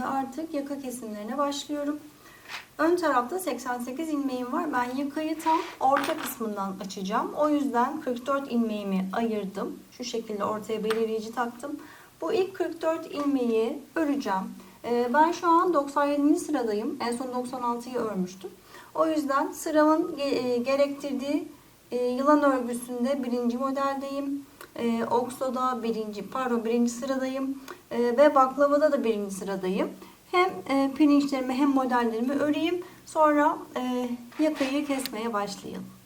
Şimdi artık yaka kesimlerine başlıyorum. Ön tarafta 88 ilmeğim var. Ben yakayı tam orta kısmından açacağım. O yüzden 44 ilmeğimi ayırdım. Şu şekilde ortaya belirleyici taktım. Bu ilk 44 ilmeği öreceğim. Ee, Ben şu an 97. sıradayım. En son 96'yı örmüştüm. O yüzden sıramın e, gerektirdiği e, yılan örgüsünde birinci modeldeyim. E, Okso'da birinci, pardon birinci sıradayım. E, ve baklavada da birinci sıradayım. Hem e, pirinçlerimi hem modellerimi öreyim. Sonra e, yakayı kesmeye başlayalım.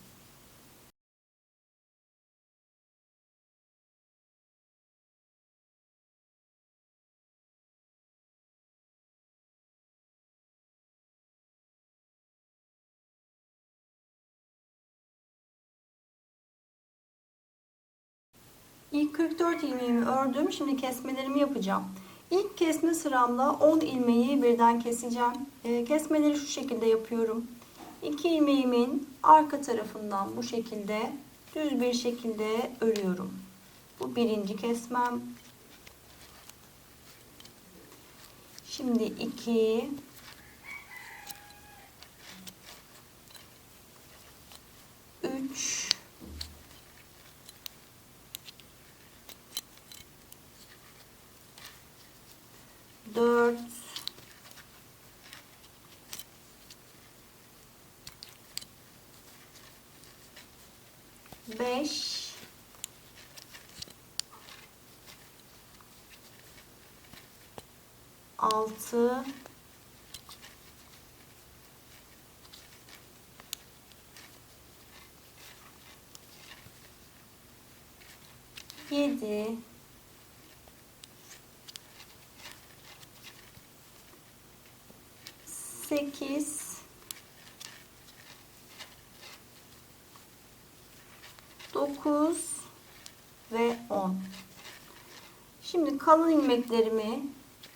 İlk 44 ilmeğimi ördüm. Şimdi kesmelerimi yapacağım. İlk kesme sıramda 10 ilmeği birden keseceğim. Ee, kesmeleri şu şekilde yapıyorum. 2 ilmeğimin arka tarafından bu şekilde düz bir şekilde örüyorum. Bu birinci kesmem. Şimdi 2 3 4 5 6 7 8 9 ve 10 Şimdi kalın ilmeklerimi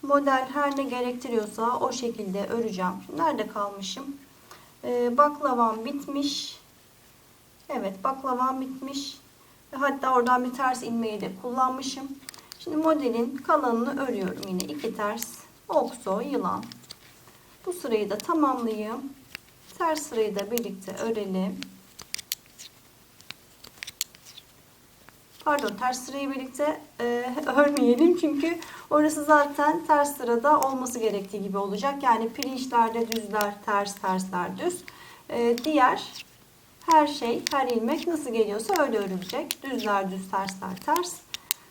model her ne gerektiriyorsa o şekilde öreceğim. Nerede kalmışım? Ee, baklavam bitmiş. Evet baklavam bitmiş. Hatta oradan bir ters ilmeği de kullanmışım. Şimdi modelin kalanını örüyorum yine iki ters okso yılan. Bu sırayı da tamamlayayım. Ters sırayı da birlikte örelim. Pardon ters sırayı birlikte e, örmeyelim çünkü orası zaten ters sırada olması gerektiği gibi olacak. Yani pirinçlerde düzler ters tersler düz. E, diğer her şey her ilmek nasıl geliyorsa öyle örülecek. Düzler düz tersler ters.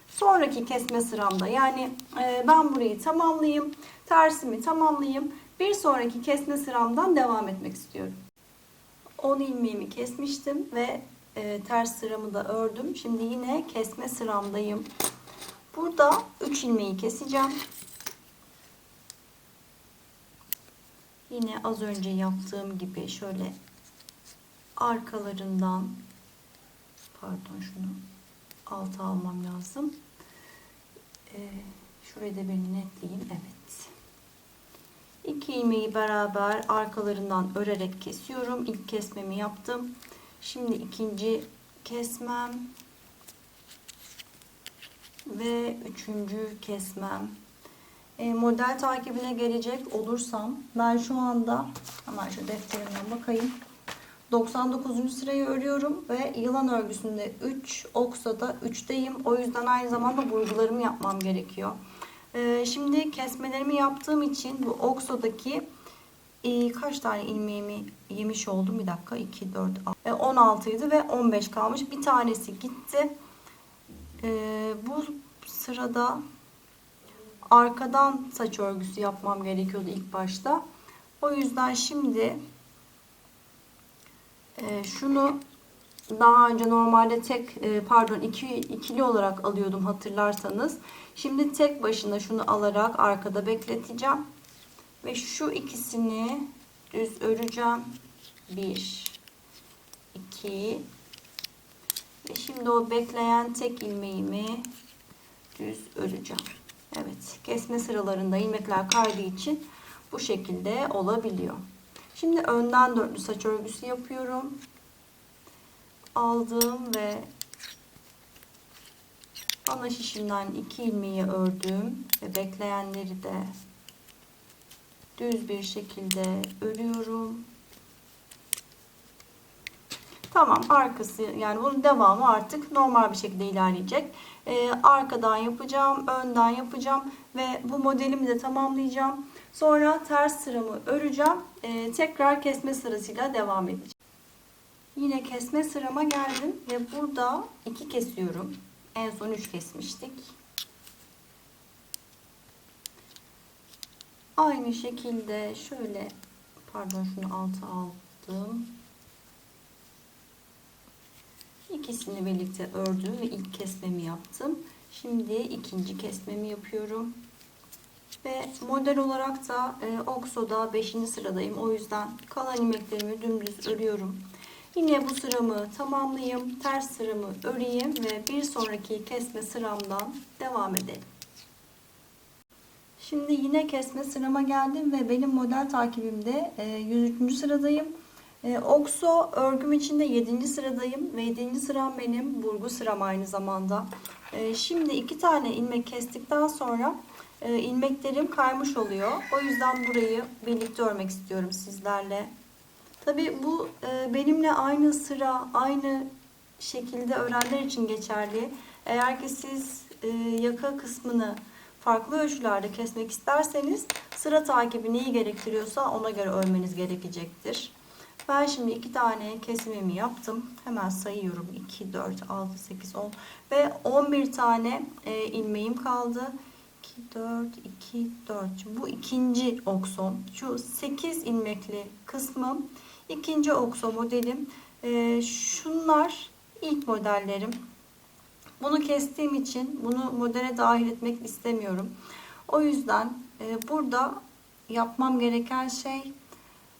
Sonraki kesme sıramda yani e, ben burayı tamamlayayım. Tersimi tamamlayayım. Bir sonraki kesme sıramdan devam etmek istiyorum. 10 ilmeğimi kesmiştim ve e, ters sıramı da ördüm. Şimdi yine kesme sıramdayım. Burada 3 ilmeği keseceğim. Yine az önce yaptığım gibi şöyle arkalarından pardon şunu alta almam lazım. E, şurayı da bir netleyeyim. Evet. İki ilmeği beraber arkalarından örerek kesiyorum. İlk kesmemi yaptım. Şimdi ikinci kesmem ve üçüncü kesmem. E, model takibine gelecek olursam ben şu anda hemen şu defterimden bakayım. 99. sırayı örüyorum ve yılan örgüsünde 3, oksada 3'teyim. O yüzden aynı zamanda burgularımı yapmam gerekiyor. Ee, şimdi kesmelerimi yaptığım için bu oksodaki e, kaç tane ilmeğimi yemiş oldum? Bir dakika 2, 4, 6, 16 idi ve 15 kalmış. Bir tanesi gitti. Ee, bu sırada arkadan saç örgüsü yapmam gerekiyordu ilk başta. O yüzden şimdi e, şunu daha önce normalde tek e, pardon iki, ikili olarak alıyordum hatırlarsanız. Şimdi tek başına şunu alarak arkada bekleteceğim. Ve şu ikisini düz öreceğim. Bir, iki ve şimdi o bekleyen tek ilmeğimi düz öreceğim. Evet kesme sıralarında ilmekler kaydığı için bu şekilde olabiliyor. Şimdi önden dörtlü saç örgüsü yapıyorum aldım ve ana şişimden iki ilmeği ördüm ve bekleyenleri de düz bir şekilde örüyorum. Tamam arkası yani bunun devamı artık normal bir şekilde ilerleyecek. Ee, arkadan yapacağım, önden yapacağım ve bu modelimi de tamamlayacağım. Sonra ters sıramı öreceğim. Ee, tekrar kesme sırasıyla devam edeceğim. Yine kesme sırama geldim ve burada iki kesiyorum. En son üç kesmiştik. Aynı şekilde şöyle pardon şunu alta aldım. İkisini birlikte ördüm ve ilk kesmemi yaptım. Şimdi ikinci kesmemi yapıyorum. Ve model olarak da e, Okso'da 5. sıradayım. O yüzden kalan ilmeklerimi dümdüz örüyorum. Yine bu sıramı tamamlayayım. Ters sıramı öreyim ve bir sonraki kesme sıramdan devam edelim. Şimdi yine kesme sırama geldim ve benim model takibimde e, 103. sıradayım. E, Okso örgüm içinde 7. sıradayım ve 7. sıram benim burgu sıram aynı zamanda. E, şimdi iki tane ilmek kestikten sonra e, ilmeklerim kaymış oluyor. O yüzden burayı birlikte örmek istiyorum sizlerle. Tabi bu e, benimle aynı sıra, aynı şekilde öğrenler için geçerli. Eğer ki siz e, yaka kısmını farklı ölçülerde kesmek isterseniz sıra takibi neyi gerektiriyorsa ona göre örmeniz gerekecektir. Ben şimdi iki tane kesimimi yaptım. Hemen sayıyorum. 2, 4, 6, 8, 10 ve 11 tane e, ilmeğim kaldı. 2, 4, 2, 4. Bu ikinci okson. Şu 8 ilmekli kısmım. İkinci okso modelim. E, şunlar ilk modellerim. Bunu kestiğim için bunu modele dahil etmek istemiyorum. O yüzden e, burada yapmam gereken şey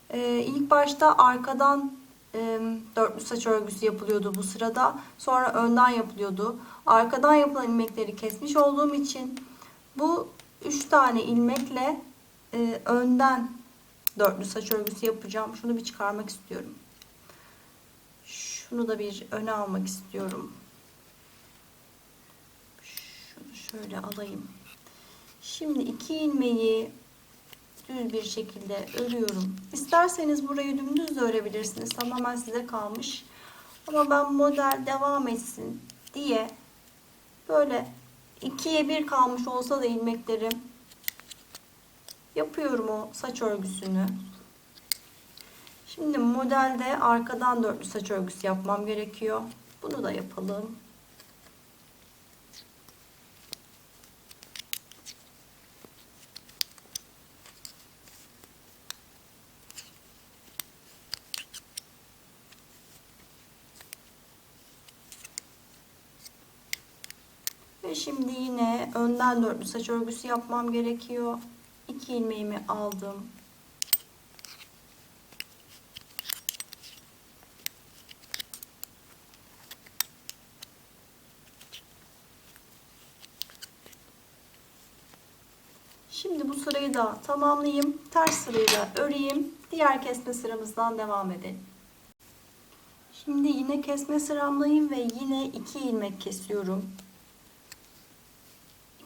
e, ilk başta arkadan e, dörtlü saç örgüsü yapılıyordu bu sırada. Sonra önden yapılıyordu. Arkadan yapılan ilmekleri kesmiş olduğum için bu üç tane ilmekle e, önden dörtlü saç örgüsü yapacağım. Şunu bir çıkarmak istiyorum. Şunu da bir öne almak istiyorum. Şunu şöyle alayım. Şimdi iki ilmeği düz bir şekilde örüyorum. İsterseniz burayı dümdüz de örebilirsiniz. Tamamen size kalmış. Ama ben model devam etsin diye böyle ikiye bir kalmış olsa da ilmeklerim yapıyorum o saç örgüsünü. Şimdi modelde arkadan dörtlü saç örgüsü yapmam gerekiyor. Bunu da yapalım. Ve şimdi yine önden dörtlü saç örgüsü yapmam gerekiyor. İki ilmeğimi aldım. Şimdi bu sırayı da tamamlayayım. Ters sırayı da öreyim. Diğer kesme sıramızdan devam edelim. Şimdi yine kesme sıramdayım ve yine iki ilmek kesiyorum.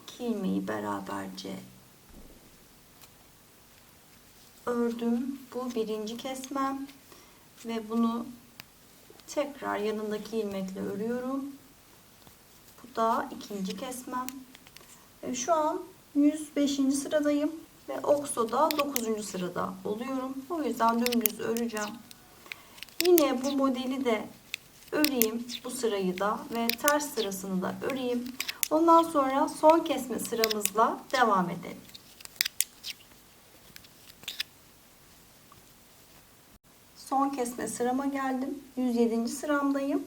İki ilmeği beraberce ördüm. Bu birinci kesmem ve bunu tekrar yanındaki ilmekle örüyorum. Bu da ikinci kesmem. E, Şu an 105. sıradayım ve Okso'da 9. sırada oluyorum. O yüzden dümdüz öreceğim. Yine bu modeli de öreyim bu sırayı da ve ters sırasını da öreyim. Ondan sonra son kesme sıramızla devam edelim. Son kesme sırama geldim. 107. sıramdayım.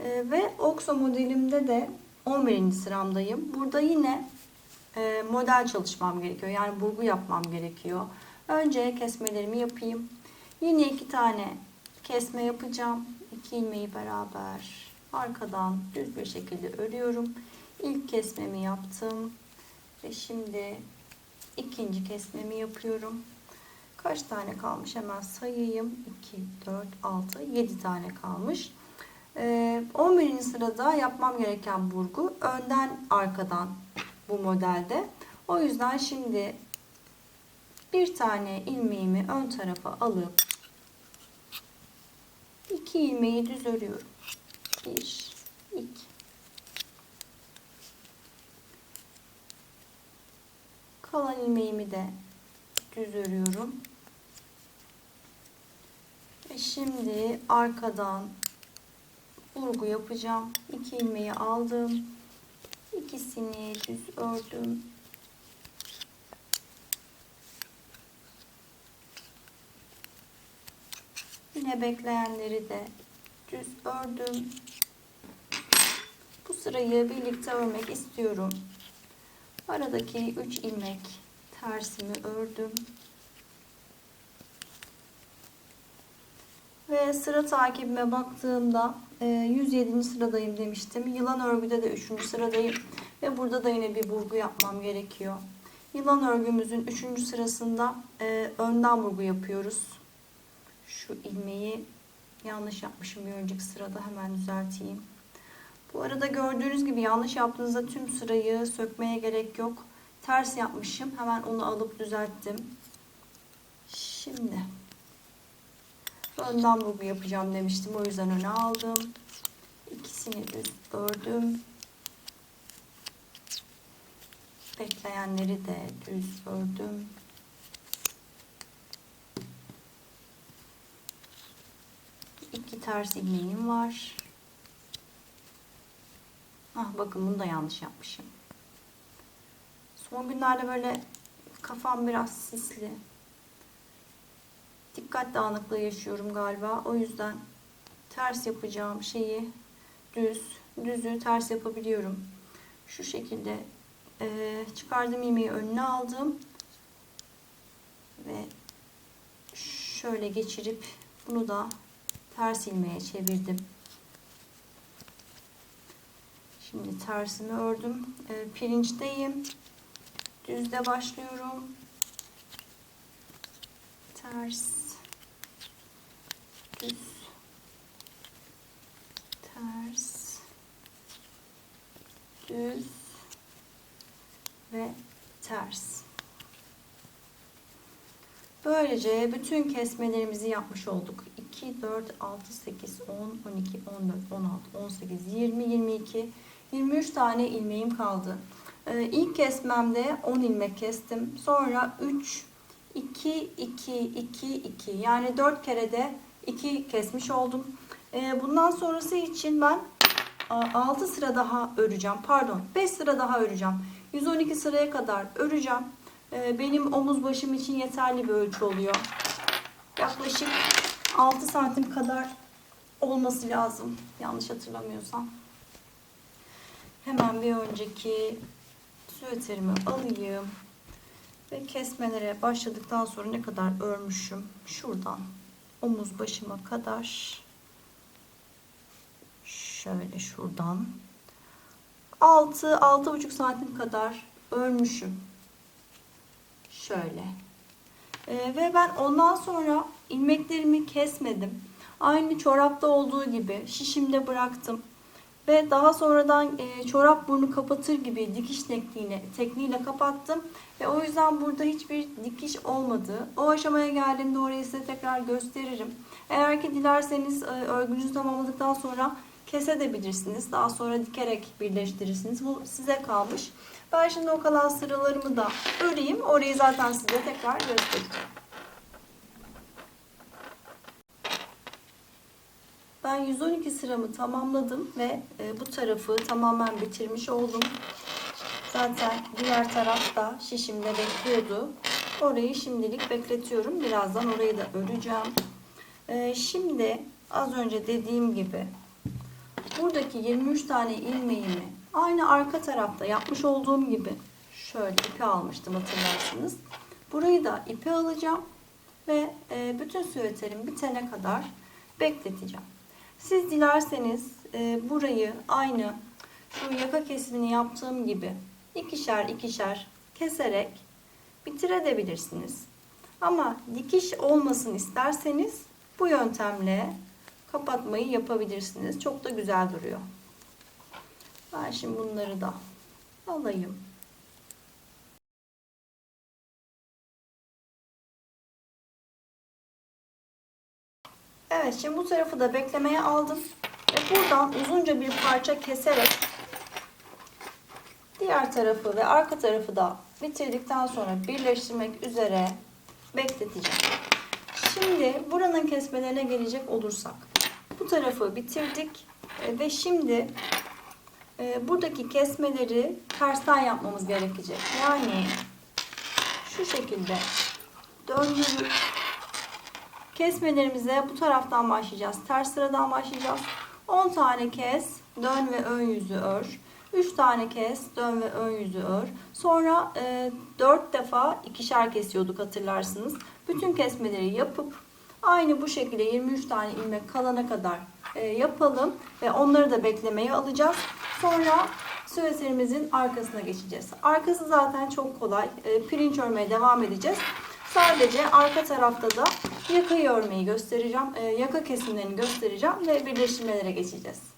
Ee, ve Okso modelimde de 11. sıramdayım. Burada yine e, model çalışmam gerekiyor. Yani burgu yapmam gerekiyor. Önce kesmelerimi yapayım. Yine iki tane kesme yapacağım. İki ilmeği beraber arkadan düz bir şekilde örüyorum. İlk kesmemi yaptım. Ve şimdi ikinci kesmemi yapıyorum. Kaç tane kalmış hemen sayayım. 2, 4, 6, 7 tane kalmış. Ee, 11. sırada yapmam gereken burgu önden arkadan bu modelde. O yüzden şimdi bir tane ilmeğimi ön tarafa alıp iki ilmeği düz örüyorum. Bir, iki. Kalan ilmeğimi de düz örüyorum. Şimdi arkadan vurgu yapacağım. İki ilmeği aldım. İkisini düz ördüm. Yine bekleyenleri de düz ördüm. Bu sırayı birlikte örmek istiyorum. Aradaki 3 ilmek tersimi ördüm. Sıra takibime baktığımda e, 107. sıradayım demiştim. Yılan örgüde de 3. sıradayım. Ve burada da yine bir vurgu yapmam gerekiyor. Yılan örgümüzün 3. sırasında e, önden vurgu yapıyoruz. Şu ilmeği yanlış yapmışım bir önceki sırada hemen düzelteyim. Bu arada gördüğünüz gibi yanlış yaptığınızda tüm sırayı sökmeye gerek yok. Ters yapmışım. Hemen onu alıp düzelttim. Şimdi önden vurgu yapacağım demiştim. O yüzden öne aldım. İkisini düz ördüm. Bekleyenleri de düz ördüm. İki ters ilmeğim var. Ah bakın bunu da yanlış yapmışım. Son günlerde böyle kafam biraz sisli. Dikkat dağınıklığı yaşıyorum galiba. O yüzden ters yapacağım şeyi düz, düzü ters yapabiliyorum. Şu şekilde e, çıkardığım ilmeği önüne aldım. Ve şöyle geçirip bunu da ters ilmeğe çevirdim. Şimdi tersimi ördüm. E, pirinçteyim. Düzde başlıyorum. Ters. Düz. Ters. Düz. Ve ters. Böylece bütün kesmelerimizi yapmış olduk. 2, 4, 6, 8, 10, 12, 14, 16, 18, 20, 22, 23 tane ilmeğim kaldı. Ee, ilk kesmemde 10 ilmek kestim. Sonra 3, 2, 2, 2, 2 yani 4 kere de 2 kesmiş oldum. Ee, bundan sonrası için ben 6 sıra daha öreceğim. Pardon 5 sıra daha öreceğim. 112 sıraya kadar öreceğim. Ee, benim omuz başım için yeterli bir ölçü oluyor. Yaklaşık 6 santim kadar olması lazım. Yanlış hatırlamıyorsam. Hemen bir önceki süveterimi alayım. Ve kesmelere başladıktan sonra ne kadar örmüşüm. Şuradan omuz başıma kadar şöyle şuradan 6 6,5 santim kadar örmüşüm. Şöyle. Ee, ve ben ondan sonra ilmeklerimi kesmedim. Aynı çorapta olduğu gibi şişimde bıraktım. Ve daha sonradan e, çorap burnu kapatır gibi dikiş tekniğiyle, tekniğiyle kapattım. Ve o yüzden burada hiçbir dikiş olmadı. O aşamaya geldiğimde orayı size tekrar gösteririm. Eğer ki dilerseniz e, örgünüzü tamamladıktan sonra kesebilirsiniz. Daha sonra dikerek birleştirirsiniz. Bu size kalmış. Ben şimdi o kalan sıralarımı da öreyim. Orayı zaten size tekrar göstereceğim. Ben 112 sıramı tamamladım ve e, bu tarafı tamamen bitirmiş oldum. Zaten diğer tarafta şişimde bekliyordu. Orayı şimdilik bekletiyorum. Birazdan orayı da öreceğim. E, şimdi az önce dediğim gibi buradaki 23 tane ilmeğimi aynı arka tarafta yapmış olduğum gibi şöyle ipi almıştım hatırlarsınız. Burayı da ipe alacağım ve e, bütün süveterim bitene kadar bekleteceğim. Siz dilerseniz e, burayı aynı şu yaka kesimini yaptığım gibi ikişer ikişer keserek bitirebilirsiniz. Ama dikiş olmasın isterseniz bu yöntemle kapatmayı yapabilirsiniz. Çok da güzel duruyor. Ben şimdi bunları da alayım. Evet şimdi bu tarafı da beklemeye aldım. Ve buradan uzunca bir parça keserek diğer tarafı ve arka tarafı da bitirdikten sonra birleştirmek üzere bekleteceğim. Şimdi buranın kesmelerine gelecek olursak. Bu tarafı bitirdik E, ve şimdi e, buradaki kesmeleri tersten yapmamız gerekecek. Yani şu şekilde döndürüp kesmelerimize bu taraftan başlayacağız. Ters sıradan başlayacağız. 10 tane kes, dön ve ön yüzü ör. 3 tane kes, dön ve ön yüzü ör. Sonra e, 4 defa ikişer kesiyorduk hatırlarsınız. Bütün kesmeleri yapıp aynı bu şekilde 23 tane ilmek kalana kadar e, yapalım ve onları da beklemeye alacağız. Sonra süveterimizin arkasına geçeceğiz. Arkası zaten çok kolay. E, pirinç örmeye devam edeceğiz. Sadece arka tarafta da yakayı örmeyi göstereceğim. E, yaka kesimlerini göstereceğim ve birleştirmelere geçeceğiz.